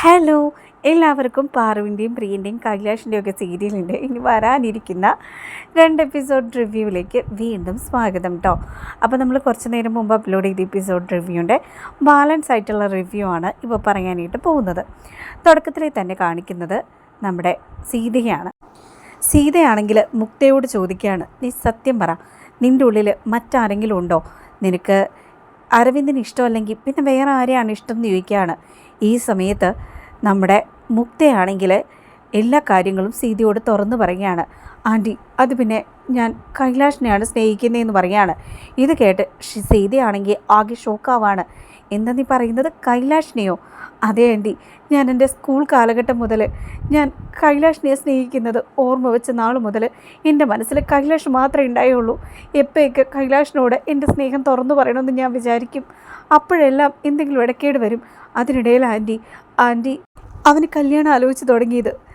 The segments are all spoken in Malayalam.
ഹലോ എല്ലാവർക്കും പാറുവിന്റെയും പ്രിയന്റെയും കൈലാഷിന്റെയും ഒക്കെ സീരിയലിന്റെ ഇനി വരാനിരിക്കുന്ന രണ്ട് എപ്പിസോഡ് റിവ്യൂവിലേക്ക് വീണ്ടും സ്വാഗതം കേട്ടോ അപ്പോൾ നമ്മൾ കുറച്ച് നേരം മുമ്പ് അപ്ലോഡ് ചെയ്ത എപ്പിസോഡ് റിവ്യൂന്റെ ബാലൻസ് ആയിട്ടുള്ള റിവ്യൂ ആണ് ഇപ്പോൾ പറയാനായിട്ട് പോകുന്നത്. തുടക്കത്തിൽ തന്നെ കാണിക്കുന്നത് നമ്മുടെ സീതയാണ്. സീതയാണെങ്കിൽ മുക്തയോട് ചോദിക്കുകയാണ് നീ സത്യം പറ നിന്റെ ഉള്ളിൽ മറ്റാരെങ്കിലും ഉണ്ടോ? നിനക്ക് അരവിന്ദിന് ഇഷ്ടമല്ലെങ്കിൽ പിന്നെ വേറെ ആരെയാണ് ഇഷ്ടം എന്ന് ചോദിക്കുകയാണ്. ഈ സമയത്ത് നമ്മുടെ മുക്തയാണെങ്കിൽ എല്ലാ കാര്യങ്ങളും സീതയോട് തുറന്നു പറയുകയാണ്. ആന്റി അത് പിന്നെ ഞാൻ കൈലാഷിനെയാണ് സ്നേഹിക്കുന്നതെന്ന് പറയുകയാണ്. ഇത് കേട്ട് സീതയാണെങ്കിൽ ആകെ ഷോക്കാവാണ് എന്താ നീ പറയുന്നത്? കൈലാഷിനെയോ? അതേ ആന്റി ഞാൻ എന്റെ സ്കൂൾ കാലഘട്ടം മുതൽ ഞാൻ കൈലാഷിനെ സ്നേഹിക്കുന്നത് ഓർമ്മ വെച്ച നാൾ മുതൽ എന്റെ മനസ്സിൽ കൈലാഷ് മാത്രമേ ഉണ്ടായുള്ളൂ. എപ്പോഴൊക്കെ കൈലാഷിനോട് എന്റെ സ്നേഹം തുറന്നു പറയണമെന്ന് ഞാൻ വിചാരിക്കും അപ്പോഴെല്ലാം എന്തെങ്കിലും ഇടക്കേട് വരും. അതിനിടയിൽ ആന്റി ആന്റി അവന് കല്യാണം ആലോചിച്ച് തുടങ്ങിയത്.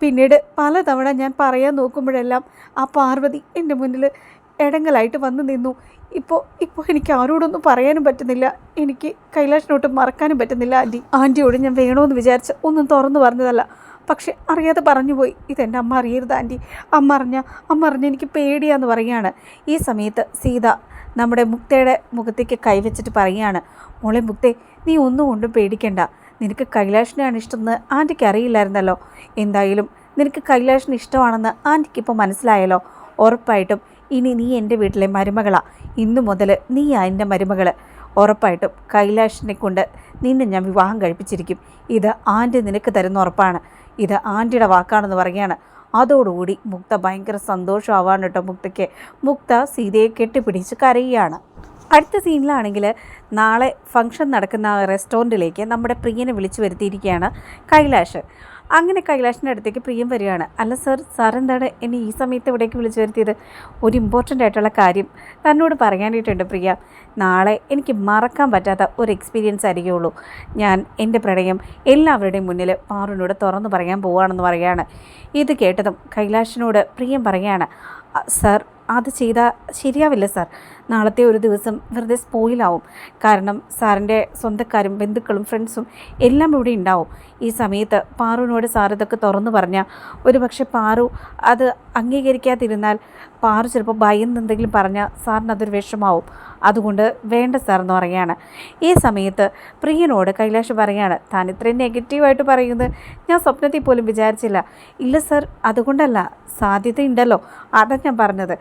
പിന്നീട് പലതവണ ഞാൻ പറയാൻ നോക്കുമ്പോഴെല്ലാം ആ പാർവതി എന്റെ മുന്നിൽ ഇടങ്ങലായിട്ട് വന്നു നിന്നു. ഇപ്പോൾ ഇപ്പോൾ എനിക്ക് ആരോടൊന്നും പറയാനും പറ്റുന്നില്ല. എനിക്ക് കൈലാഷിനോട്ട് മറക്കാനും പറ്റുന്നില്ല ആന്റി ആന്റിയോട് ഞാൻ വേണമെന്ന് വിചാരിച്ച് ഒന്നും തുറന്നു പറഞ്ഞതല്ല. പക്ഷെ അറിയാതെ പറഞ്ഞുപോയി. ഇതെന്റെ അമ്മ അറിയരുത് ആന്റി അമ്മ അറിഞ്ഞ അമ്മ അറിഞ്ഞ എനിക്ക് പേടിയാന്ന് പറയുകയാണ്. ഈ സമയത്ത് സീത നമ്മുടെ മുക്തയുടെ മുഖത്തേക്ക് കൈവച്ചിട്ട് പറയുകയാണ്. മോളെ മുക്തേ നീ ഒന്നും കൊണ്ടും പേടിക്കണ്ട. നിനക്ക് കൈലാഷിനെയാണ് ഇഷ്ടമെന്ന് ആന്റിക്ക് അറിയില്ലായിരുന്നല്ലോ. എന്തായാലും നിനക്ക് കൈലാഷിന് ഇഷ്ടമാണെന്ന് ആന്റിക്ക് ഇപ്പോൾ മനസ്സിലായല്ലോ. ഉറപ്പായിട്ടും ഇനി നീ എന്റെ വീട്ടിലെ മരുമകളാ. ഇന്നു മുതൽ നീ എന്റെ മരുമകൾ ഉറപ്പായിട്ടും കൈലാഷിനെ കൊണ്ട് നിന്നെ ഞാൻ വിവാഹം കഴിപ്പിച്ചിരിക്കും. ഇത് ആന്റി നിനക്ക് തരുന്ന ഉറപ്പാണ്. ഇത് ആന്റിയുടെ വാക്കാണെന്ന് പറയുകയാണ്. അതോടുകൂടി മുക്ത ഭയങ്കര സന്തോഷമാവാണ് കേട്ടോ മുക്തയ്ക്ക്. മുക്ത സീതയെ കെട്ടിപ്പിടിച്ച് കരയുകയാണ്. അടുത്ത സീനിലാണെങ്കിൽ നാളെ ഫംഗ്ഷൻ നടക്കുന്ന റെസ്റ്റോറന്റിലേക്ക് നമ്മുടെ പ്രിയനെ വിളിച്ചു വരുത്തിയിരിക്കുകയാണ് കൈലാഷ്. അങ്ങനെ കൈലാഷിന്റെ അടുത്തേക്ക് പ്രിയം വരികയാണ്. അല്ല സർ സാർ എന്താണ് എന്നെ ഈ സമയത്ത് ഇവിടേക്ക് വിളിച്ചു വരുത്തിയത്? ഒരു ഇമ്പോർട്ടന്റ് ആയിട്ടുള്ള കാര്യം തന്നോട് പറയാനായിട്ടുണ്ട് പ്രിയ. നാളെ എനിക്ക് മറക്കാൻ പറ്റാത്ത ഒരു എക്സ്പീരിയൻസ് ആയിരിക്കുള്ളൂ. ഞാൻ എന്റെ പ്രണയം എല്ലാവരുടെയും മുന്നിൽ പാറുവിനോട് തുറന്നു പറയാൻ പോവുകയാണെന്ന് പറയുകയാണ്. ഇത് കേട്ടതും കൈലാഷിനോട് പ്രിയം പറയുകയാണ് സർ അത് ചെയ്താൽ ശരിയാവില്ല സാർ. നാളത്തെ ഒരു ദിവസം വെറുതെ സ്പോയിലാവും കാരണം സാറിന്റെ സ്വന്തക്കാരും ബന്ധുക്കളും ഫ്രണ്ട്സും എല്ലാം ഇവിടെ ഉണ്ടാവും. ഈ സമയത്ത് പാറുവിനോട് സാർ ഇതൊക്കെ തുറന്നു പറഞ്ഞാൽ ഒരു പക്ഷേ പാറു അത് അംഗീകരിക്കാതിരുന്നാൽ പാറു ചിലപ്പോൾ ഭയന്ന് എന്തെങ്കിലും പറഞ്ഞാൽ സാറിന് അതൊരു വിഷമാവും. അതുകൊണ്ട് വേണ്ട സാർ എന്ന് പറയുകയാണ്. ഈ സമയത്ത് പ്രിയനോട് കൈലാഷ് പറയുകയാണ് താൻ ഇത്രയും നെഗറ്റീവായിട്ട് പറയുന്നത് ഞാൻ സ്വപ്നത്തിൽ പോലും വിചാരിച്ചില്ല. ഇല്ല സാർ അതുകൊണ്ടല്ല. സാധ്യതയുണ്ടല്ലോ. അതാണ് ഞാൻ പറഞ്ഞത്.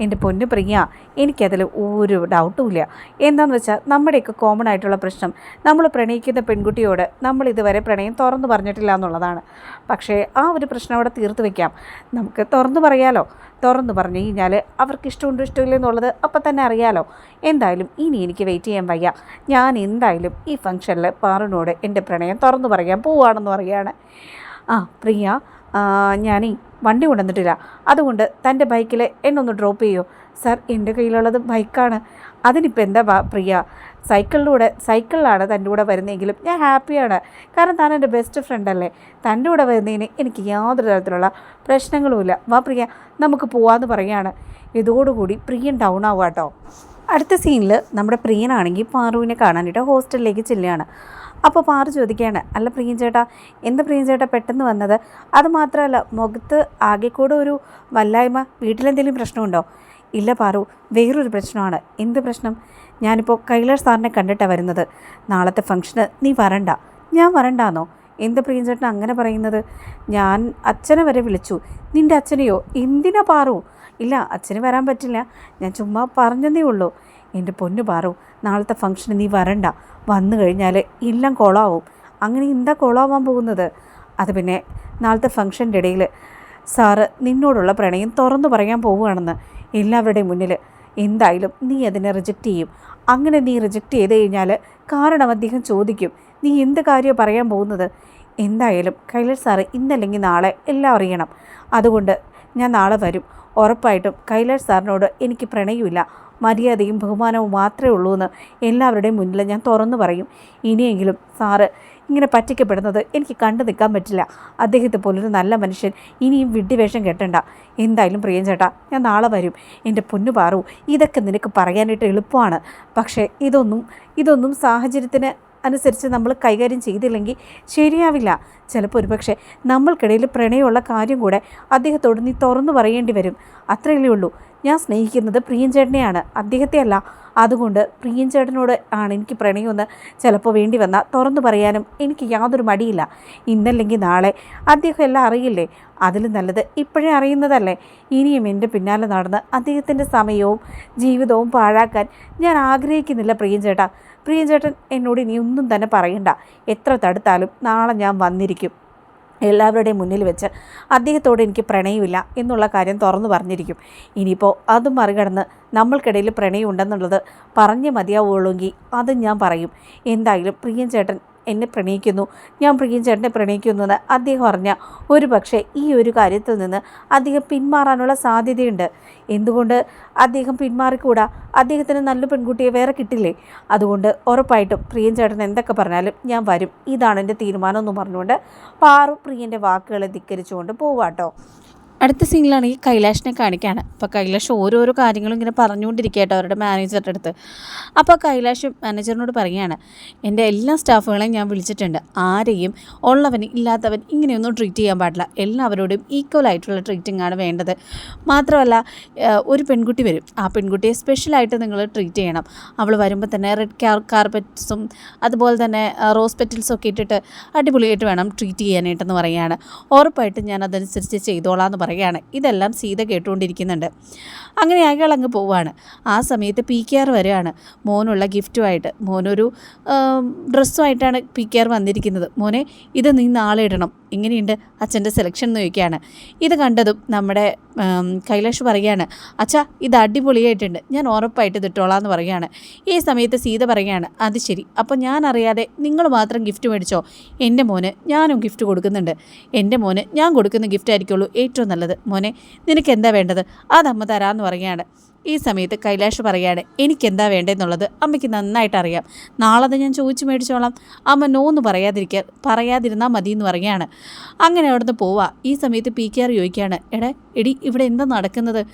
എന്റെ പൊന്നു പ്രിയ എനിക്കതിൽ ഒരു ഡൗട്ടും ഇല്ല എന്താണെന്ന് വെച്ചാൽ നമ്മുടെയൊക്കെ കോമൺ ആയിട്ടുള്ള പ്രശ്നം നമ്മൾ പ്രണയിക്കുന്ന പെൺകുട്ടിയോട് നമ്മൾ ഇതുവരെ പ്രണയം തുറന്നു പറഞ്ഞിട്ടില്ല എന്നുള്ളതാണ്. പക്ഷേ ആ ഒരു പ്രശ്നം അവിടെ തീർത്ത് വയ്ക്കാം നമുക്ക് തുറന്നു പറയാലോ? തുറന്നു പറഞ്ഞു കഴിഞ്ഞാൽ അവർക്ക് ഇഷ്ടമുണ്ടോ ഇഷ്ടമില്ല എന്നുള്ളത് അപ്പം തന്നെ അറിയാലോ. എന്തായാലും ഇനി എനിക്ക് വെയിറ്റ് ചെയ്യാൻ വയ്യ. ഞാൻ എന്തായാലും ഈ ഫംഗ്ഷനിൽ പാറിനോട് എന്റെ പ്രണയം തുറന്നു പറയാൻ പോവുകയാണെന്ന് പറയുകയാണ്. ആ പ്രിയ ഞാനീ വണ്ടി കൊണ്ടുവന്നിട്ടില്ല. അതുകൊണ്ട് തന്റെ ബൈക്കിൽ എന്നൊന്ന് ഡ്രോപ്പ് ചെയ്യോ. സാർ എന്റെ കയ്യിലുള്ളത് ബൈക്കാണ്. അതിനിപ്പോൾ എന്താ പ്രിയ? സൈക്കിളിലൂടെ സൈക്കിളിലാണ് തന്റെ കൂടെ വരുന്നതെങ്കിലും ഞാൻ ഹാപ്പിയാണ്. കാരണം താൻ എന്റെ ബെസ്റ്റ് ഫ്രണ്ട് അല്ലേ? തന്റെ കൂടെ വരുന്നതിന് എനിക്ക് യാതൊരു തരത്തിലുള്ള പ്രശ്നങ്ങളുമില്ല വാ പ്രിയ നമുക്ക് പോവാമെന്ന് പറയുകയാണ് ഇതോടുകൂടി പ്രിയൻ ഡൗൺ ആവുക കേട്ടോ. അടുത്ത സീനിൽ നമ്മുടെ പ്രിയനാണെങ്കിൽ പാറുവിനെ കാണാനായിട്ട് ഹോസ്റ്റലിലേക്ക് ചെല്ലുകയാണ്. അപ്പോൾ പാറു ചോദിക്കുകയാണ് അല്ല പ്രിയൻ ചേട്ടാ എന്ത് പ്രിയൻ ചേട്ടാ പെട്ടെന്ന് വന്നത്? അതുമാത്രമല്ല മുഖത്ത് ആകെക്കൂടെ ഒരു വല്ലായ്മ വീട്ടിലെന്തെങ്കിലും പ്രശ്നമുണ്ടോ? ഇല്ല പാറു വേറൊരു പ്രശ്നമാണ്. എന്ത് പ്രശ്നം? ഞാനിപ്പോൾ കൈലാഷ് സാറിനെ കണ്ടിട്ടാണ് വരുന്നത്. നാളത്തെ ഫംഗ്ഷന് നീ വരണ്ട. ഞാൻ വരണ്ടാന്നോ? എന്ത് പ്രിയൻ ചേട്ടൻ അങ്ങനെ പറയുന്നത്? ഞാൻ അച്ഛനെ വരെ വിളിച്ചു. നിന്റെ അച്ഛനെയോ? എന്തിനാ പാറു? ഇല്ല അച്ഛന് വരാൻ പറ്റില്ല. ഞാൻ ചുമ്മാ പറഞ്ഞതേ ഉള്ളൂ. എന്റെ പൊന്നു പാറു നാളത്തെ ഫംഗ്ഷന് നീ വരണ്ട. വന്നു കഴിഞ്ഞാൽ എല്ലാം കുളമാവും അങ്ങനെ എന്താ കൊളാവാൻ പോകുന്നത്? അത് പിന്നെ നാളത്തെ ഫംഗ്ഷന്റെ ഇടയിൽ സാറ് നിന്നോടുള്ള പ്രണയം തുറന്നു പറയാൻ പോവുകയാണെന്ന് എല്ലാവരുടെയും മുന്നിൽ എന്തായാലും നീ അതിനെ റിജക്റ്റ് ചെയ്യും. അങ്ങനെ നീ റിജക്റ്റ് ചെയ്ത് കഴിഞ്ഞാൽ കാരണം അദ്ദേഹം ചോദിക്കും നീ എന്ത് കാര്യം പറയാൻ പോകുന്നത്? എന്തായാലും കൈലാഷ് സാറ് ഇന്നല്ലെങ്കിൽ നാളെ എല്ലാം അറിയണം. അതുകൊണ്ട് ഞാൻ നാളെ വരും. ഉറപ്പായിട്ടും കൈലാഷ് സാറിനോട് എനിക്ക് പ്രണയമില്ല മര്യാദയും ബഹുമാനവും മാത്രമേ ഉള്ളൂ എന്ന് എല്ലാവരുടെയും മുന്നിൽ ഞാൻ തുറന്നു പറയും. ഇനിയെങ്കിലും സാറ് ഇങ്ങനെ പറ്റിക്കപ്പെടുന്നത് എനിക്ക് കണ്ടു നിൽക്കാൻ പറ്റില്ല. അദ്ദേഹത്തെ പോലൊരു നല്ല മനുഷ്യൻ ഇനിയും വിഡ്ഢിവേഷം കെട്ടണ്ട. എന്തായാലും പ്രിയൻ ചേട്ടാ ഞാൻ നാളെ വരും. എന്റെ പൊന്നു പാറു ഇതൊക്കെ നിനക്ക് പറയാനായിട്ട് എളുപ്പമാണ്. പക്ഷേ ഇതൊന്നും ഇതൊന്നും സാഹചര്യത്തിന് അനുസരിച്ച് നമ്മൾ കൈകാര്യം ചെയ്തില്ലെങ്കിൽ ശരിയാവില്ല. ചിലപ്പോൾ ഒരുപക്ഷെ നമ്മൾക്കിടയിൽ പ്രണയമുള്ള കാര്യം കൂടെ അദ്ദേഹത്തോട് നീ തുറന്നു പറയേണ്ടി വരും. അത്രയല്ലേ ഉള്ളൂ. ഞാൻ സ്നേഹിക്കുന്നത് പ്രിയൻ ചേട്ടനെയാണ് അദ്ദേഹത്തെ അല്ല അതുകൊണ്ട് പ്രിയൻ ചേട്ടനോട് ആണ് എനിക്ക് പ്രണയമെന്ന് ചിലപ്പോൾ വേണ്ടി വന്നാൽ തുറന്നു പറയാനും എനിക്ക് യാതൊരു മടിയില്ല. ഇന്നല്ലെങ്കിൽ നാളെ. അദ്ദേഹം എല്ലാം അറിയില്ലേ? അതിൽ നല്ലത് ഇപ്പോഴേ അറിയുന്നതല്ലേ? ഇനിയും എന്റെ പിന്നാലെ നടന്ന് അദ്ദേഹത്തിന്റെ സമയവും ജീവിതവും പാഴാക്കാൻ ഞാൻ ആഗ്രഹിക്കുന്നില്ല പ്രിയൻ ചേട്ടാ പ്രിയൻ ചേട്ടൻ എന്നോട് ഇനി ഒന്നും തന്നെ പറയണ്ട. എത്ര തടുത്താലും നാളെ ഞാൻ വന്നിരിക്കും. എല്ലാവരുടെയും മുന്നിൽ വെച്ച് അദ്ദേഹത്തോട് എനിക്ക് പ്രണയമില്ല എന്നുള്ള കാര്യം തുറന്നു പറഞ്ഞിരിക്കും. ഇനിയിപ്പോൾ അത് മറികടന്ന് നമ്മൾക്കിടയിൽ പ്രണയം ഉണ്ടെന്നുള്ളത് പറഞ്ഞ് മതിയാവുള്ളൂവെങ്കിൽ അതും ഞാൻ പറയും. എന്തായാലും പ്രിയൻ ചേട്ടൻ എന്നെ പ്രണയിക്കുന്നു. ഞാൻ പ്രിയൻ ചേട്ടനെ പ്രണയിക്കുന്നു എന്ന് അദ്ദേഹം അറിഞ്ഞ ഒരു പക്ഷേ ഈ ഒരു കാര്യത്തിൽ നിന്ന് അദ്ദേഹം പിന്മാറാനുള്ള സാധ്യതയുണ്ട്. എന്തുകൊണ്ട് അദ്ദേഹം പിന്മാറിക്കൂടാ? അദ്ദേഹത്തിന് നല്ല പെൺകുട്ടിയെ വേറെ കിട്ടില്ലേ? അതുകൊണ്ട് ഉറപ്പായിട്ടും പ്രിയൻ ചേട്ടൻ എന്തൊക്കെ പറഞ്ഞാലും ഞാൻ വരും. ഇതാണ് എന്റെ തീരുമാനം എന്ന് പറഞ്ഞുകൊണ്ട് പാറു പ്രിയന്റെ വാക്കുകളെ ധിക്കരിച്ചുകൊണ്ട് പോവാട്ടോ അടുത്ത സീനിലാണെങ്കിൽ കൈലാഷിനെ കാണിക്കുകയാണ് അപ്പോൾ കൈലാഷ് ഓരോരോ കാര്യങ്ങളും ഇങ്ങനെ പറഞ്ഞുകൊണ്ടിരിക്കട്ടോ അവരുടെ മാനേജറുടെ അടുത്ത്. അപ്പോൾ കൈലാഷ് മാനേജറിനോട് പറയുകയാണ് എന്റെ എല്ലാ സ്റ്റാഫുകളെയും ഞാൻ വിളിച്ചിട്ടുണ്ട്. ആരെയും ഉള്ളവൻ ഇല്ലാത്തവൻ ഇങ്ങനെയൊന്നും ട്രീറ്റ് ചെയ്യാൻ പാടില്ല. എല്ലാവരോടും ഈക്വൽ ആയിട്ടുള്ള ട്രീറ്റിംഗ് ആണ് വേണ്ടത്. മാത്രമല്ല ഒരു പെൺകുട്ടി വരും. ആ പെൺകുട്ടിയെ സ്പെഷ്യലായിട്ട് നിങ്ങൾ ട്രീറ്റ് ചെയ്യണം. അവൾ വരുമ്പോൾ തന്നെ റെഡ് കാർ കാർപ്പറ്റ്സും അതുപോലെ തന്നെ റോസ് പെറ്റൽസും ഒക്കെ ഇട്ടിട്ട് അടിപൊളിയായിട്ട് വേണം ട്രീറ്റ് ചെയ്യാനായിട്ടെന്ന് പറയുകയാണ്. ഉറപ്പായിട്ടും ഞാൻ അതനുസരിച്ച് ചെയ്തോളാം എന്ന് പറയുകയാണ്. ഇതെല്ലാം സീത കേട്ടുകൊണ്ടിരിക്കുന്നുണ്ട്. അങ്ങനെ അയാൾ അങ്ങ് പോവാണ്. ആ സമയത്ത് പി കെ ആർ വരികയാണ് മോനുള്ള ഗിഫ്റ്റുമായിട്ട്. മോനൊരു ഡ്രസ്സുമായിട്ടാണ് പി കെ ആർ വന്നിരിക്കുന്നത്. മോനെ ഇത് നീ നാളെ ഇടണം. ഇങ്ങനെയുണ്ട് അച്ഛന്റെ സെലക്ഷൻ എന്ന് ചോദിക്കുകയാണ്. ഇത് കണ്ടതും നമ്മുടെ കൈലാഷ് പറയുകയാണ് അച്ഛാ ഇത് അടിപൊളിയായിട്ടുണ്ട്. ഞാൻ ഉറപ്പായിട്ട് ഇത് ഇട്ടോളാം എന്ന് പറയുകയാണ്. ഈ സമയത്ത് സീത പറയുകയാണ് അത് ശരി. അപ്പോൾ ഞാൻ അറിയാതെ നിങ്ങൾ മാത്രം ഗിഫ്റ്റ് മേടിച്ചോ? എന്റെ മോന് ഞാനും ഗിഫ്റ്റ് കൊടുക്കുന്നുണ്ട്. എന്റെ മോന് ഞാൻ കൊടുക്കുന്ന ഗിഫ്റ്റ് ആയിരിക്കുള്ളൂ ഏറ്റവും നല്ലത്. മോനെ നിനക്ക് എന്താ വേണ്ടത്? അത് അമ്മ തരാമെന്ന് പറയുകയാണ്. ഈ സമയത്ത് കൈലാഷ് പറയാണ് എനിക്കെന്താ വേണ്ടതെന്നുള്ളത് അമ്മയ്ക്ക് നന്നായിട്ട് അറിയാം നാളെ ഞാൻ ചോദിച്ചു മേടിച്ചോളാം. അമ്മ നോ എന്ന് പറയാതിരിക്കാൻ പറയാതിരുന്നാൽ മതി എന്ന് പറയുകയാണ്. അങ്ങനെ അവിടുന്ന് പോവാ. ഈ സമയത്ത് പി കെ ആർ ചോദിക്കുകയാണ് എടേ എടി ഇവിടെ എന്താ നടക്കുന്നത്?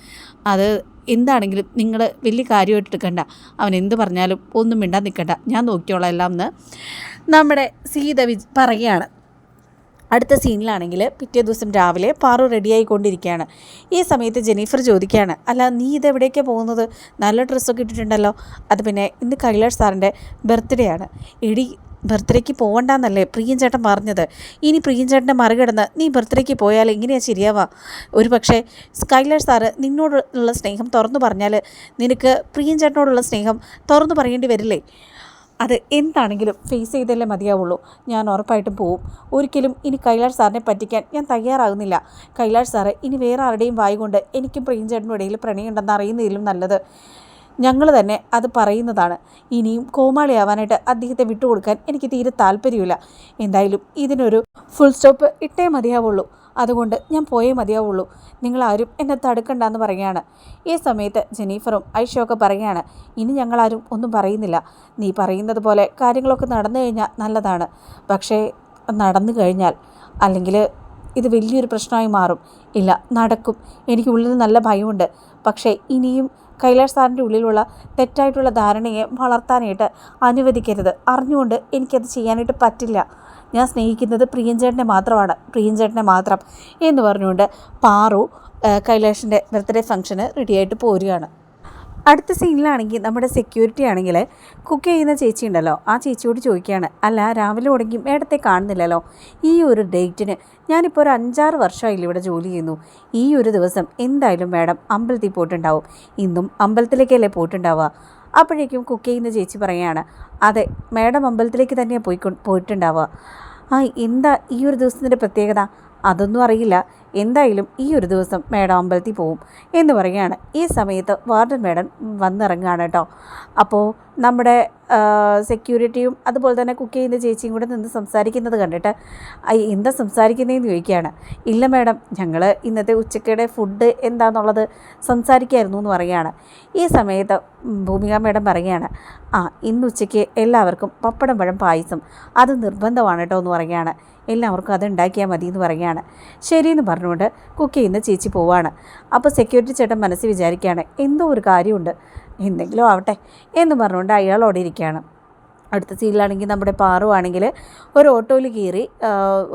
അത് എന്താണെങ്കിലും നിങ്ങൾ വലിയ കാര്യമായിട്ട് എടുക്കണ്ട. അവൻ എന്ത് പറഞ്ഞാലും ഒന്നും മിണ്ടാൻ നിൽക്കണ്ട. ഞാൻ നോക്കിയോളാം എല്ലാം എന്ന്. നമ്മുടെ സീത വിജ് പറയുകയാണ്. അടുത്ത സീനിലാണെങ്കിൽ പിറ്റേ ദിവസം രാവിലെ പാറു റെഡിയായിക്കൊണ്ടിരിക്കുകയാണ്. ഈ സമയത്ത് ജെനീഫർ ചോദിക്കുകയാണ് അല്ല നീ ഇതെവിടേക്കാണ് പോകുന്നത്? നല്ല ഡ്രസ്സൊക്കെ ഇട്ടിട്ടുണ്ടല്ലോ. അത് പിന്നെ ഇന്ന് കൈലാഷ് സാറിന്റെ ബർത്ത്ഡേ ആണ്. എടി ബർത്ത്ഡേക്ക് പോകണ്ടെന്നല്ലേ പ്രിയൻ ചേട്ടൻ പറഞ്ഞത്. ഇനി പ്രിയൻ ചേട്ടന്റെ മറികടന്ന് നീ ബർത്ത്ഡേക്ക് പോയാൽ എങ്ങനെയാണ് ശരിയാവാ? ഒരു പക്ഷേ സ്കൈലാഷ് സാറ് നിന്നോടുള്ള സ്നേഹം തുറന്നു പറഞ്ഞാൽ നിനക്ക് പ്രിയൻ ചേട്ടനോടുള്ള സ്നേഹം തുറന്നു പറയേണ്ടി വരില്ലേ? അത് എന്താണെങ്കിലും ഫേസ് ചെയ്തല്ലേ മതിയാവുള്ളൂ. ഞാൻ ഉറപ്പായിട്ടും പോവും. ഒരിക്കലും ഇനി കൈലാഷ് സാറിനെ പറ്റിക്കാൻ ഞാൻ തയ്യാറാകുന്നില്ല. കൈലാഷ് സാറ് ഇനി വേറെ ആരുടെയും വായി കൊണ്ട് എനിക്കും പ്രിയഞ്ചേട്ടനും ഇടയിൽ പ്രണയമുണ്ടെന്ന് അറിയുന്നതിലും നല്ലത്. ഞങ്ങൾ തന്നെ അത് പറയുന്നതാണ്. ഇനിയും കോമാളിയാവാനായിട്ട് അദ്ദേഹത്തെ വിട്ടുകൊടുക്കാൻ എനിക്ക് തീരെ താല്പര്യമില്ല. എന്തായാലും ഇതിനൊരു ഫുൾ സ്റ്റോപ്പ് ഇട്ടേ മതിയാവുള്ളൂ. അതുകൊണ്ട് ഞാൻ പോയേ മതിയാവുള്ളൂ. നിങ്ങളാരും എന്നെ തടുക്കണ്ടെന്ന് പറയുകയാണ്. ഈ സമയത്ത് ജെനീഫറും ഐഷയൊക്കെ പറയുകയാണ് ഇനി ഞങ്ങളാരും ഒന്നും പറയുന്നില്ല. നീ പറയുന്നത് പോലെ കാര്യങ്ങളൊക്കെ നടന്നു കഴിഞ്ഞാൽ നല്ലതാണ്. പക്ഷേ നടന്നു കഴിഞ്ഞാൽ അല്ലെങ്കിൽ ഇത് വലിയൊരു പ്രശ്നമായി മാറും. ഇല്ല നടക്കും. എനിക്ക് ഉള്ളിൽ നല്ല ഭയമുണ്ട്. പക്ഷേ ഇനിയും കൈലാഷ് സാറിന്റെ ഉള്ളിലുള്ള തെറ്റായിട്ടുള്ള ധാരണയെ വളർത്താനായിട്ട് അനുവദിക്കരുത്. അറിഞ്ഞുകൊണ്ട് എനിക്കത് ചെയ്യാനായിട്ട് പറ്റില്ല. ഞാൻ സ്നേഹിക്കുന്നത് പ്രിയഞ്ചേട്ടനെ മാത്രമാണ് പ്രിയഞ്ചേട്ടനെ മാത്രം എന്ന് പറഞ്ഞുകൊണ്ട് പാറു കൈലാഷിന്റെ ബർത്ത്ഡേ ഫംഗ്ഷന് റെഡിയായിട്ട് പോരുകയാണ്. അടുത്ത സീനിലാണെങ്കിൽ നമ്മുടെ സെക്യൂരിറ്റി ആണെങ്കിൽ കുക്ക് ചെയ്യുന്ന ചേച്ചി ഉണ്ടല്ലോ ആ ചേച്ചിയോട് ചോദിക്കുകയാണ് അല്ല രാവിലെ തുടങ്ങി മേഡത്തെ കാണുന്നില്ലല്ലോ ഈ ഒരു ഡേറ്റിന് ഞാനിപ്പോൾ ഒരു അഞ്ചാറ് വർഷമായില്ല ഇവിടെ ജോലി ചെയ്യുന്നു ഈ ഒരു ദിവസം എന്തായാലും മേഡം അമ്പലത്തിൽ പോയിട്ടുണ്ടാവും ഇന്നും അമ്പലത്തിലേക്കല്ലേ പോയിട്ടുണ്ടാവുക അപ്പോഴേക്കും കുക്ക് ചെയ്യുന്ന ചേച്ചി പറയുകയാണ് അതെ മേഡം അമ്പലത്തിലേക്ക് തന്നെയാണ് പോയി പോയിട്ടുണ്ടാവുക. ആ എന്താ ഈ ഒരു ദിവസത്തിന്റെ പ്രത്യേകത? അതൊന്നും അറിയില്ല. എന്തായാലും ഈ ഒരു ദിവസം മേഡം അമ്പലത്തിൽ പോവും എന്ന് പറയുകയാണ്. ഈ സമയത്ത് വാർഡൻ മേഡം വന്നിറങ്ങുകയാണ് കേട്ടോ. അപ്പോൾ നമ്മുടെ സെക്യൂരിറ്റിയും അതുപോലെ തന്നെ കുക്ക് ചെയ്യുന്ന ചേച്ചിയും കൂടെ നിന്ന് സംസാരിക്കുന്നത് കണ്ടിട്ട് എന്താ സംസാരിക്കുന്നതെന്ന് ചോദിക്കുകയാണ്. ഇല്ല മേഡം ഞങ്ങൾ ഇന്നത്തെ ഉച്ചക്കയുടെ ഫുഡ് എന്താണെന്നുള്ളത് സംസാരിക്കായിരുന്നു എന്ന് പറയുകയാണ്. ഈ സമയത്ത് ഭൂമിക മേഡം പറയുകയാണ് ആ ഇന്ന് ഉച്ചയ്ക്ക് എല്ലാവർക്കും പപ്പടം പഴം പായസം. അത് നിർബന്ധമാണ് കേട്ടോ എന്ന് പറയുകയാണ്. എല്ലാവർക്കും അത് ഉണ്ടാക്കിയാൽ മതി എന്ന് പറയുകയാണ്. ശരിയെന്ന് പറഞ്ഞുകൊണ്ട് കുക്ക് ചെയ്യുന്ന ചേച്ചി പോവാണ്. അപ്പോൾ സെക്യൂരിറ്റി ചേട്ടൻ മനസ്സിൽ വിചാരിക്കുകയാണ് എന്തോ ഒരു കാര്യമുണ്ട് എന്തെങ്കിലും ആവട്ടെ എന്ന് പറഞ്ഞുകൊണ്ട് അയാളോടെ ഇരിക്കുകയാണ്. അടുത്ത സീനിലാണെങ്കിൽ നമ്മുടെ പാറുവാണെങ്കിൽ ഒരു ഓട്ടോയിൽ കയറി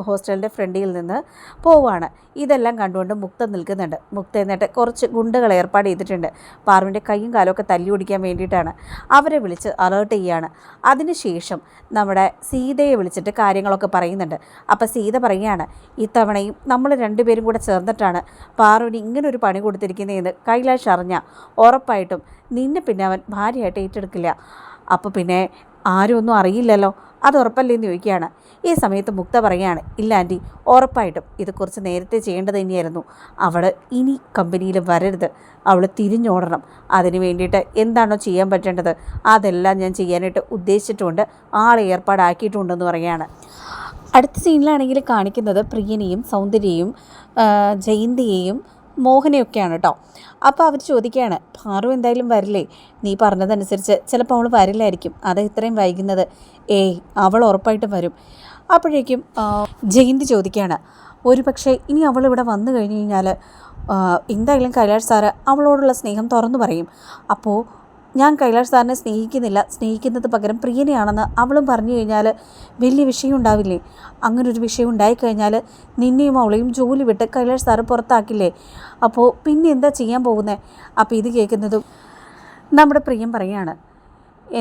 ഹോസ്റ്റലിന്റെ ഫ്രണ്ടിൽ നിന്ന് പോവുകയാണ് ഇതെല്ലാം കണ്ടുകൊണ്ട് മുക്ത നിൽക്കുന്നുണ്ട്. മുക്ത എന്നിട്ട് കുറച്ച് ഗുണ്ടകൾ ഏർപ്പാട് ചെയ്തിട്ടുണ്ട്. പാറുവിന്റെ കൈയും കാലമൊക്കെ തല്ലി ഓടിക്കാൻ വേണ്ടിയിട്ടാണ് അവരെ വിളിച്ച് അലേർട്ട് ചെയ്യുകയാണ് അതിനുശേഷം നമ്മുടെ സീതയെ വിളിച്ചിട്ട് കാര്യങ്ങളൊക്കെ പറയുന്നുണ്ട്. അപ്പോൾ സീത പറയുകയാണ് ഇത്തവണയും നമ്മൾ രണ്ടുപേരും കൂടെ ചേർന്നിട്ടാണ് പാറുവിന് ഇങ്ങനെ ഒരു പണി കൊടുത്തിരിക്കുന്നതെന്ന് കൈലാഷ് അറിഞ്ഞ ഉറപ്പായിട്ടും നിന്നെ പിന്നെ അവൻ ഭാര്യയായിട്ട് ഏറ്റെടുക്കില്ല. അപ്പോൾ പിന്നെ ആരും ഒന്നും അറിയില്ലല്ലോ. അത് ഉറപ്പല്ലേ എന്ന് ചോദിക്കുകയാണ്. ഈ സമയത്ത് മുക്ത പറയുകയാണ് ഇല്ല ആന്റി ഉറപ്പായിട്ടും ഇത് കുറച്ച് നേരത്തെ ചെയ്യേണ്ടത് തന്നെയായിരുന്നു. അവൾ ഇനി കമ്പനിയിൽ വരരുത്. അവൾ തിരിഞ്ഞോടണം. അതിന് വേണ്ടിയിട്ട് എന്താണോ ചെയ്യാൻ പറ്റേണ്ടത്? അതെല്ലാം ഞാൻ ചെയ്യാനായിട്ട് ഉദ്ദേശിച്ചിട്ടുണ്ട്. ആളെ ഏർപ്പാടാക്കിയിട്ടുണ്ടെന്ന് പറയുകയാണ്. അടുത്ത സീനിലാണെങ്കിൽ കാണിക്കുന്നത് പ്രിയനെയും സൗന്ദര്യയും ജയന്തിയെയും മോഹനയൊക്കെയാണ് കേട്ടോ അപ്പോൾ അവർ ചോദിക്കുകയാണ് പാറു എന്തായാലും വരില്ലേ? നീ പറഞ്ഞതനുസരിച്ച് ചിലപ്പോൾ അവൾ വരില്ലായിരിക്കും. അത് ഇത്രയും വൈകുന്നത്. ഏയ് അവൾ ഉറപ്പായിട്ടും വരും. അപ്പോഴേക്കും ജയന്തി ചോദിക്കുകയാണ് ഒരു പക്ഷേ ഇനി അവൾ ഇവിടെ വന്നു കഴിഞ്ഞ് കഴിഞ്ഞാൽ എന്തായാലും കൈലാഷ് സാറ് അവളോടുള്ള സ്നേഹം തുറന്നു പറയും. അപ്പോൾ ഞാൻ കൈലാഷ് സാറിനെ സ്നേഹിക്കുന്നില്ല. സ്നേഹിക്കുന്നത് പകരം പ്രിയനെയാണെന്ന് അവളും പറഞ്ഞു കഴിഞ്ഞാൽ വലിയ വിഷയം ഉണ്ടാവില്ലേ? അങ്ങനെ ഒരു വിഷയം ഉണ്ടായിക്കഴിഞ്ഞാൽ നിന്നെയും അവളെയും ജോലി വിട്ട് കൈലാഷ് സാറ് പുറത്താക്കില്ലേ? അപ്പോൾ പിന്നെ എന്താ ചെയ്യാൻ പോകുന്നത് അപ്പോൾ ഇത് കേൾക്കുന്നതും നമ്മുടെ പ്രിയം പറയാണ്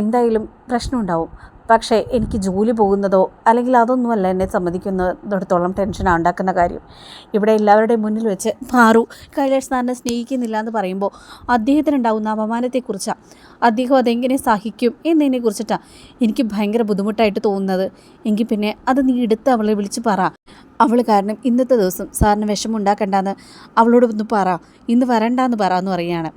എന്തായാലും പ്രശ്നമുണ്ടാവും. പക്ഷേ എനിക്ക് ജോലി പോകുന്നതോ അല്ലെങ്കിൽ അതൊന്നുമല്ല എന്നെ സമ്മതിക്കുന്നിടത്തോളം ടെൻഷനാണ് ഉണ്ടാക്കുന്ന കാര്യം. ഇവിടെ എല്ലാവരുടെയും മുന്നിൽ വെച്ച് പാറു കൈലാഷ് സാറിനെ സ്നേഹിക്കുന്നില്ല എന്ന് പറയുമ്പോൾ അദ്ദേഹത്തിനുണ്ടാകുന്ന അപമാനത്തെക്കുറിച്ചാണ് അദ്ദേഹം അതെങ്ങനെ സഹിക്കും എന്നതിനെ കുറിച്ചിട്ടാണ് എനിക്ക് ഭയങ്കര ബുദ്ധിമുട്ടായിട്ട് തോന്നുന്നത്. എങ്കിൽ പിന്നെ അത് നീ എടുത്ത് അവളെ വിളിച്ച് പറ. അവൾ കാരണം ഇന്നത്തെ ദിവസം സാറിന് വിഷമം ഉണ്ടാക്കണ്ടെന്ന് അവളോട് ഒന്ന് പറ. ഇന്ന് വരണ്ടെന്ന് പറ എന്ന് പറയുകയാണ്.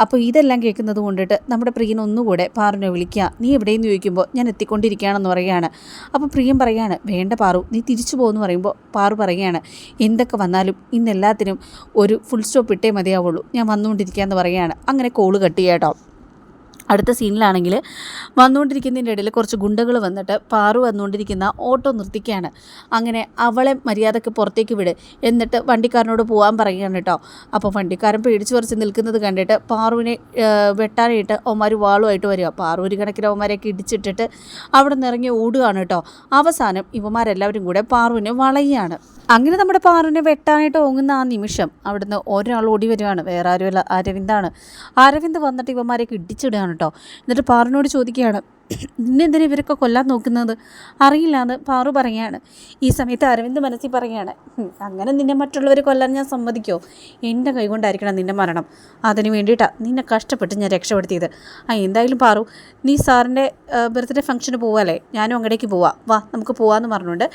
അപ്പോൾ ഇതെല്ലാം കേൾക്കുന്നത് കൊണ്ടിട്ട് നമ്മുടെ പ്രിയൻ ഒന്നുകൂടെ പാറുവിനെ വിളിക്കുക. നീ എവിടെയെന്ന് ചോദിക്കുമ്പോൾ ഞാൻ എത്തിക്കൊണ്ടിരിക്കുകയാണെന്ന് പറയുകയാണ്. അപ്പോൾ പ്രിയം പറയാണ് വേണ്ട പാറു നീ തിരിച്ചു പോകുമെന്ന് പറയുമ്പോൾ പാറു പറയുകയാണ് എന്തൊക്കെ വന്നാലും ഇന്നെല്ലാത്തിനും ഒരു ഫുൾ സ്റ്റോപ്പ് ഇട്ടേ മതിയാവുള്ളൂ. ഞാൻ വന്നുകൊണ്ടിരിക്കുകയെന്ന് പറയുകയാണ്. അങ്ങനെ കോൾ കട്ട് ചെയ്യാം കേട്ടോ. അടുത്ത സീനിലാണെങ്കിൽ വന്നുകൊണ്ടിരിക്കുന്നതിന്റെ ഇടയിൽ കുറച്ച് ഗുണ്ടകൾ വന്നിട്ട് പാറു വന്നുകൊണ്ടിരിക്കുന്ന ഓട്ടോ നിർത്തിക്കുകയാണ് അങ്ങനെ അവളെ മര്യാദയ്ക്ക് പുറത്തേക്ക് വിട്. എന്നിട്ട് വണ്ടിക്കാരനോട് പോകാൻ പറയുകയാണ് കേട്ടോ. അപ്പോൾ വണ്ടിക്കാരൻ പേടിച്ച് പറിച്ച് നിൽക്കുന്നത് കണ്ടിട്ട് പാറുവിനെ വെട്ടാനായിട്ട് അവന്മാർ വാളുമായിട്ട് വരിക. പാറു ഒരു കണക്കിന് അവന്മാരെയൊക്കെ ഇടിച്ചിട്ടിട്ട് അവിടെ നിന്ന് ഇറങ്ങി ഓടുകയാണ് കേട്ടോ. അവസാനം ഇവന്മാരെല്ലാവരും കൂടെ പാറുവിനെ വളയുകയാണ്. അങ്ങനെ നമ്മുടെ പാറുവിനെ വെട്ടാനായിട്ട് ഓങ്ങുന്ന ആ നിമിഷം അവിടുന്ന് ഒരാൾ ഓടി വരുവാണ് വേറെ ആരുമല്ല അരവിന്ദാണ്. അരവിന്ദ് വന്നിട്ട് ഇവന്മാരെയൊക്കെ ഇടിച്ചിടുകയാണ് കേട്ടോ. എന്നിട്ട് പാറിനോട് ചോദിക്കുകയാണ് നിന്നെന്തിനാ ഇവരൊക്കെ കൊല്ലാൻ നോക്കുന്നത്? അറിയില്ല എന്ന് പാറു പറയാണ് ഈ സമയത്ത് അരവിന്ദ് മനസ്സിൽ പറയാണ് അങ്ങനെ നിന്നെ മറ്റുള്ളവർ കൊല്ലാൻ ഞാൻ സമ്മതിക്കോ? എന്റെ കൈകൊണ്ടായിരിക്കണം നിന്നെ മരണം. അതിന് വേണ്ടിയിട്ടാണ് നിന്നെ കഷ്ടപ്പെട്ട് ഞാൻ രക്ഷപ്പെടുത്തിയത്. ആ എന്തായാലും പാറു നീ സാറിന്റെ ബർത്ത്ഡേ ഫംഗ്ഷന് പോവാല്ലേ? ഞാനും അങ്ങടേക്ക് പോവാം. വാ നമുക്ക് പോവാമെന്ന് പറഞ്ഞുകൊണ്ട്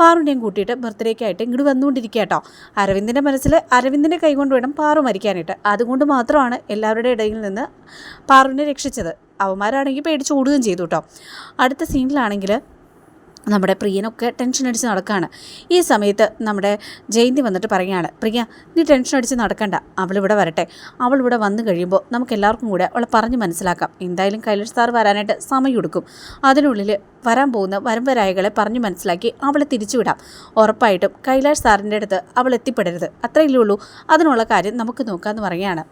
പാറുവിനെയും കൂട്ടിയിട്ട് ബർത്ത്ഡേക്കായിട്ട് ഇങ്ങോട്ട് വന്നുകൊണ്ടിരിക്കുക കേട്ടോ അരവിന്ദിന്റെ മനസ്സിൽ അരവിന്ദിന്റെ കൈകൊണ്ട് വേണം പാറു മരിക്കാനായിട്ട്. അതുകൊണ്ട് മാത്രമാണ് എല്ലാവരുടെ ഇടയിൽ നിന്ന് പാറുവിനെ രക്ഷിച്ചത്. അവന്മാരാണെങ്കിൽ പേടിച്ച് ഓടുകയും ചെയ്തു കേട്ടോ. അടുത്ത സീനിലാണെങ്കിൽ നമ്മുടെ പ്രിയനൊക്കെ ടെൻഷൻ അടിച്ച് നടക്കുകയാണ് ഈ സമയത്ത് നമ്മുടെ ജയന്തി വന്നിട്ട് പറയുകയാണ് പ്രിയ നീ ടെൻഷൻ അടിച്ച് നടക്കണ്ട അവളിവിടെ വരട്ടെ. അവളിവിടെ വന്നു കഴിയുമ്പോൾ നമുക്ക് എല്ലാവർക്കും കൂടെ അവളെ പറഞ്ഞ് മനസ്സിലാക്കാം. എന്തായാലും കൈലാഷ് സാർ വരാനായിട്ട് സമയം എടുക്കും അതിനുള്ളിൽ വരാൻ പോകുന്ന വരമ്പരായകളെ പറഞ്ഞ് മനസ്സിലാക്കി അവളെ തിരിച്ചുവിടാം. ഉറപ്പായിട്ടും കൈലാഷ് സാറിന്റെ അടുത്ത് അവൾ എത്തിപ്പെടരുത്. അത്രയല്ലേ ഉള്ളൂ. അതിനുള്ള കാര്യം നമുക്ക് നോക്കാമെന്ന് പറയുകയാണ്.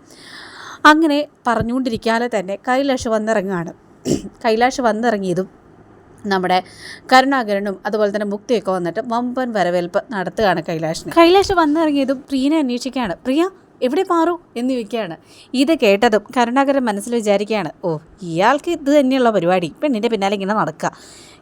അങ്ങനെ പറഞ്ഞുകൊണ്ടിരിക്കാതെ തന്നെ കൈലാഷ് വന്നിറങ്ങുകയാണ്. കൈലാഷ് വന്നിറങ്ങിയതും നമ്മുടെ കരുണാകരനും അതുപോലെ തന്നെ മുക്തിയൊക്കെ വന്നിട്ട് വമ്പൻ വരവേൽപ്പ് നടത്തുകയാണ് കൈലാഷിന്. കൈലാഷ് വന്നിറങ്ങിയതും പ്രിയനെ അന്വേഷിക്കുകയാണ്. പ്രിയ എവിടെ മാറൂ? എന്ന് ചോദിക്കുകയാണ്. ഇത് കേട്ടതും കരുണാകരൻ മനസ്സിൽ വിചാരിക്കുകയാണ് ഓ ഇയാൾക്ക് ഇത് തന്നെയുള്ള പരിപാടി. പെണ്ണിന്റെ പിന്നാലെ ഇങ്ങനെ നടക്കുക.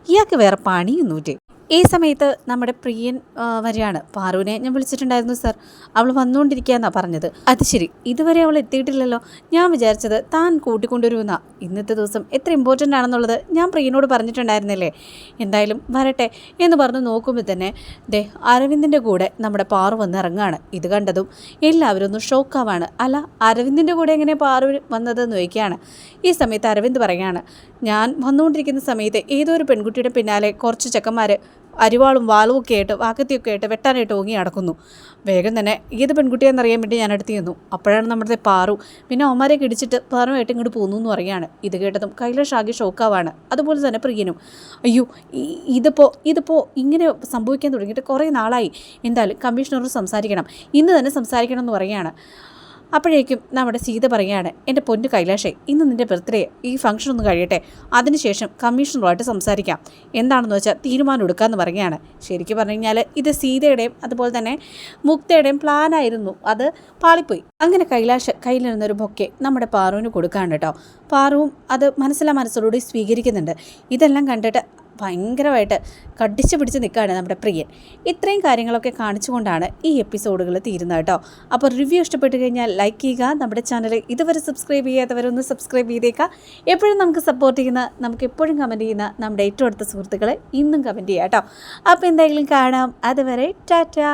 ഇയാൾക്ക് വേറെ പണിയൊന്നുമില്ലേ? ഈ സമയത്ത് നമ്മുടെ പ്രിയൻ വരെയാണ്. പാറുവിനെ ഞാൻ വിളിച്ചിട്ടുണ്ടായിരുന്നു സർ. അവൾ വന്നുകൊണ്ടിരിക്കുകയെന്നാണ് പറഞ്ഞത്. അത് ശരി. ഇതുവരെ അവൾ എത്തിയിട്ടില്ലല്ലോ. ഞാൻ വിചാരിച്ചത് താൻ കൂട്ടിക്കൊണ്ടുവരുമെന്നാ. ഇന്നത്തെ ദിവസം എത്ര ഇമ്പോർട്ടന്റ് ആണെന്നുള്ളത് ഞാൻ പ്രിയനോട് പറഞ്ഞിട്ടുണ്ടായിരുന്നില്ലേ? എന്തായാലും വരട്ടെ എന്ന് പറഞ്ഞ് നോക്കുമ്പോൾ തന്നെ ദേ അരവിന്ദിന്റെ കൂടെ നമ്മുടെ പാറു വന്ന് ഇറങ്ങുകയാണ്. ഇത് കണ്ടതും എല്ലാവരും ഒന്ന് ഷോക്കാവാണ് അല്ല അരവിന്ദിന്റെ കൂടെ എങ്ങനെ പാറു വന്നതെന്ന് ചോദിക്കുകയാണ്. ഈ സമയത്ത് അരവിന്ദ് പറയുകയാണ് ഞാൻ വന്നുകൊണ്ടിരിക്കുന്ന സമയത്ത് ഏതോ ഒരു പെൺകുട്ടിയുടെ പിന്നാലെ കുറച്ച് ചെക്കന്മാർ അരിവാളും വാളും ഒക്കെ ആയിട്ട് വാക്കത്തിയൊക്കെ ആയിട്ട് വെട്ടാനായിട്ട് ഓങ്ങി നടക്കുന്നു. വേഗം തന്നെ ഏത് പെൺകുട്ടിയാണെന്നറിയാൻ വേണ്ടി ഞാൻ അടുത്ത് ചെന്നു. അപ്പോഴാണ് നമ്മുടെ പാറു പിന്നെ അവന്മാരെ കിടിച്ചിട്ട് പാറുമായിട്ട് ഇങ്ങോട്ട് പോകുന്നു എന്ന് പറയാണ് ഇത് കേട്ടതും കൈലാഷ് ആകെ ഷോക്കാവാണ്. അതുപോലെ തന്നെ പ്രിയനും. അയ്യോ ഇതിപ്പോൾ ഇതിപ്പോൾ ഇങ്ങനെ സംഭവിക്കാൻ തുടങ്ങിയിട്ട് കുറേ നാളായി. എന്തായാലും കമ്മീഷണറോട് സംസാരിക്കണം. ഇന്ന് തന്നെ സംസാരിക്കണം എന്ന് പറയുകയാണ്. അപ്പോഴേക്കും നമ്മുടെ സീത പറയുകയാണ് എന്റെ പൊന്നു കൈലാഷേ ഇന്ന് നിന്റെ ബർത്ത്ഡേ ഈ ഫംഗ്ഷൻ ഒന്ന് കഴിയട്ടെ. അതിനുശേഷം കമ്മീഷണറുമായിട്ട് സംസാരിക്കാം. എന്താണെന്ന് വെച്ചാൽ തീരുമാനം എടുക്കാമെന്ന് പറയുകയാണ്. ശരിക്കും പറഞ്ഞു കഴിഞ്ഞാൽ ഇത് സീതയുടെയും അതുപോലെ തന്നെ മുക്തയുടെയും പ്ലാനായിരുന്നു അത് പാളിപ്പോയി. അങ്ങനെ കൈലാഷ് കയ്യിലിരുന്നൊരു ബൊക്കെ നമ്മുടെ പാറുവിന് കൊടുക്കാണ് കേട്ടോ. പാറുവും അത് മനസ്സിലാ മനസ്സോടുകൂടി സ്വീകരിക്കുന്നുണ്ട്. ഇതെല്ലാം കണ്ടിട്ട് ഭയങ്കരമായിട്ട് കടിച്ചു പിടിച്ച് നിൽക്കുകയാണ് നമ്മുടെ പ്രിയൻ. ഇത്രയും കാര്യങ്ങളൊക്കെ കാണിച്ചുകൊണ്ടാണ് ഈ എപ്പിസോഡുകൾ തീരുന്നത് കേട്ടോ. അപ്പോൾ റിവ്യൂ ഇഷ്ടപ്പെട്ട് കഴിഞ്ഞാൽ ലൈക്ക് ചെയ്യുക നമ്മുടെ ചാനൽ ഇതുവരെ സബ്സ്ക്രൈബ് ചെയ്യാത്തവരൊന്ന് സബ്സ്ക്രൈബ് ചെയ്തേക്കുക. എപ്പോഴും നമുക്ക് സപ്പോർട്ട് ചെയ്യുന്ന നമുക്ക് എപ്പോഴും കമന്റ് ചെയ്യുന്ന നമ്മുടെ ഏറ്റവും അടുത്ത സുഹൃത്തുക്കളെ ഇന്നും കമന്റ് ചെയ്യാം കേട്ടോ. അപ്പോൾ എന്തായാലും കാണാം. അതുവരെ ടാറ്റാ.